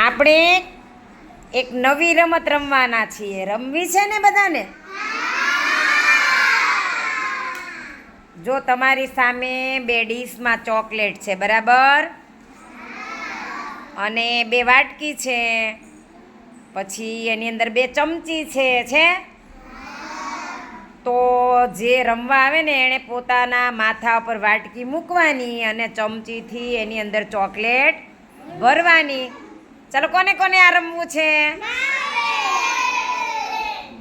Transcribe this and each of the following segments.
આપણે એક નવી રમત રમવાના છીએ. રમવી છે ને બધાને? જો તમારી સામે બે ડીશમાં ચોકલેટ છે, બરાબર? અને બે વાટકી છે. પછી એની અંદર બે ચમચી છે છે? તો જે રમવા આવે ને, એણે પોતાના માથા ઉપર વાટકી મૂકવાની અને ચમચીથી એની અંદર ચોકલેટ ભરવાની. ચાલો કોને કોને આ રમવું છે?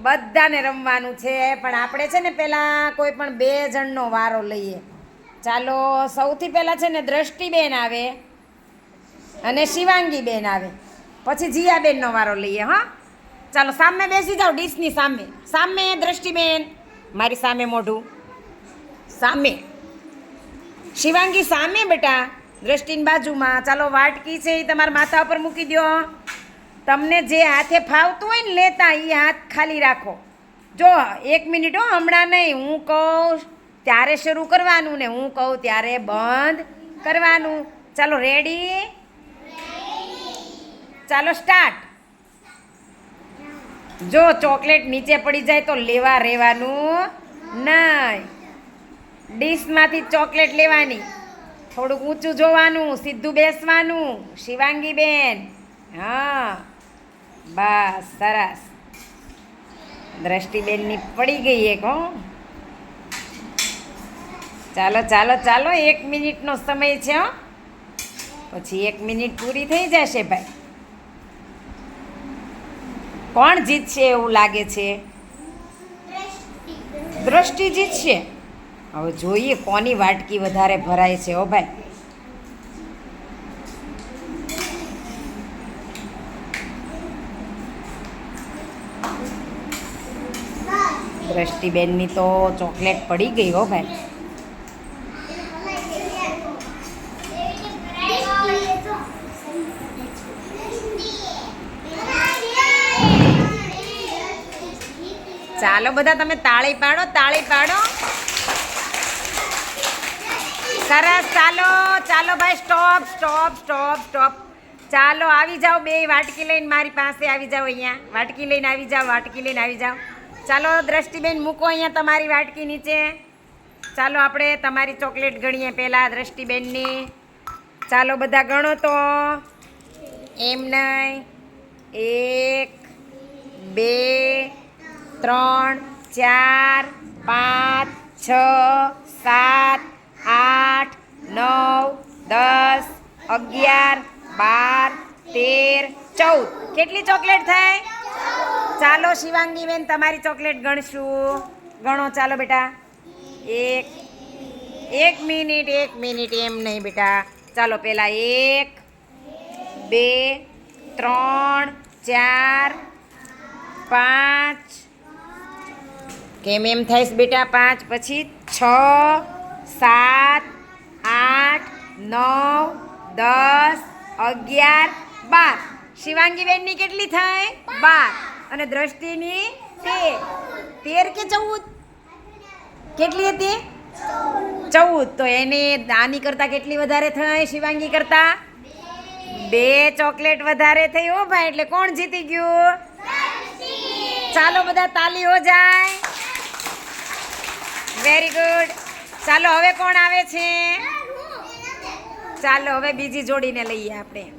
બધાને રમવાનું છે, પણ આપણે છે ને પહેલાં કોઈ પણ બે જણનો વારો લઈએ. ચાલો, સૌથી પહેલાં છે ને દ્રષ્ટિબેન આવે અને શિવાંગીબેન આવે. પછી જીયાબેનનો વારો લઈએ, હા. ચાલો, સામે બેસી જાઓ, ડીશની સામે. સામે દ્રષ્ટિબેન, મારી સામે મોઢું. સામે. શિવાંગી સામે બેટા. દ્રષ્ટિની બાજુમાં. ચાલો વાટકી છે એ તમારા માથા ઉપર મૂકી દો તમને જે હાથે ફાવતું હોય ને લેતા એ હાથ ખાલી રાખો. જો, એક મિનિટ હો, હમણાં નહીં. હું કહું, ત્યારે શરૂ કરવાનું ને હું કહું, ત્યારે બંધ કરવાનું. ચાલો રેડી ચાલો સ્ટાર્ટ જો, ચોકલેટ નીચે પડી જાય તો લેવા રહેવાનું નહીં. ડીશમાંથી ચોકલેટ લેવાની. થોડુંક ઊંચું જોવાનું, સીધું બેસવાનું. શિવાંગી બેન હા. બસ, સરસ. દ્રષ્ટિબેનની પડી ગઈ એક, હો. ચાલો ચાલો ચાલો, એક મિનિટનો સમય છે, હો. પછી એક મિનિટ પૂરી થઈ જશે, ભાઈ. કોણ જીતશે એવું લાગે છે? દ્રષ્ટિ જીતશે. હવે જોઈએ કોની વાટકી વધારે ભરાય છે ઓ ભાઈ. દ્રષ્ટિબેનની તો ચોકલેટ પડી ગઈ, હો ભાઈ. ચાલો બધા તમે તાળી પાડો તાળી પાડો. સરસ, ચાલો ચાલો ભાઈ સ્ટોપ સ્ટોપ સ્ટોપ સ્ટોપ ચાલો, આવી જાઓ બે, વાટકી લઈને મારી પાસે આવી જાઓ અહીંયા. વાટકી લઈને આવી જાઓ, વાટકી લઈને આવી જાઓ. ચાલો, દ્રષ્ટિબેન, મૂકો અહીંયા તમારી વાટકી નીચે. ચાલો, આપણે તમારી ચોકલેટ ગણીએ પહેલાં દ્રષ્ટિબેનની. ચાલો, બધા ગણો તો. એમ નહીં. એક, બે, ત્રણ, ચાર, પાંચ, છ, સાત અગિયાર, બાર, તેર, ચૌદ. કેટલી ચોકલેટ થાય ચાલો શિવાંગી બેન, તમારી ચોકલેટ ગણશું. ગણો, ચાલો બેટા. એક એક મિનિટ એક મિનિટ એમ નહીં બેટા. ચાલો પહેલાં એક, બે, ત્રણ, ચાર, પાંચ. કેમ એમ થાય બેટા? પાંચ, પછી છ, સાત, આઠ, નવ દસ, અગિયાર, બાર. શિવાંગીબેનની કેટલી થાય બાર. અને દ્રષ્ટિની તેર. તેર કે ચૌદ? કેટલી હતી? ચૌદ. તો એને આની કરતાં કેટલી વધારે થાય શિવાંગી કરતાં બે ચોકલેટ વધારે થઈ હો ભાઈ, એટલે કોણ જીતી ગયું? ચાલો બધા તાલી હો જાય. વેરી ગુડ ચાલો, હવે કોણ આવે છે? ચાલો હવે બીજી જોડીને લઈએ આપણે.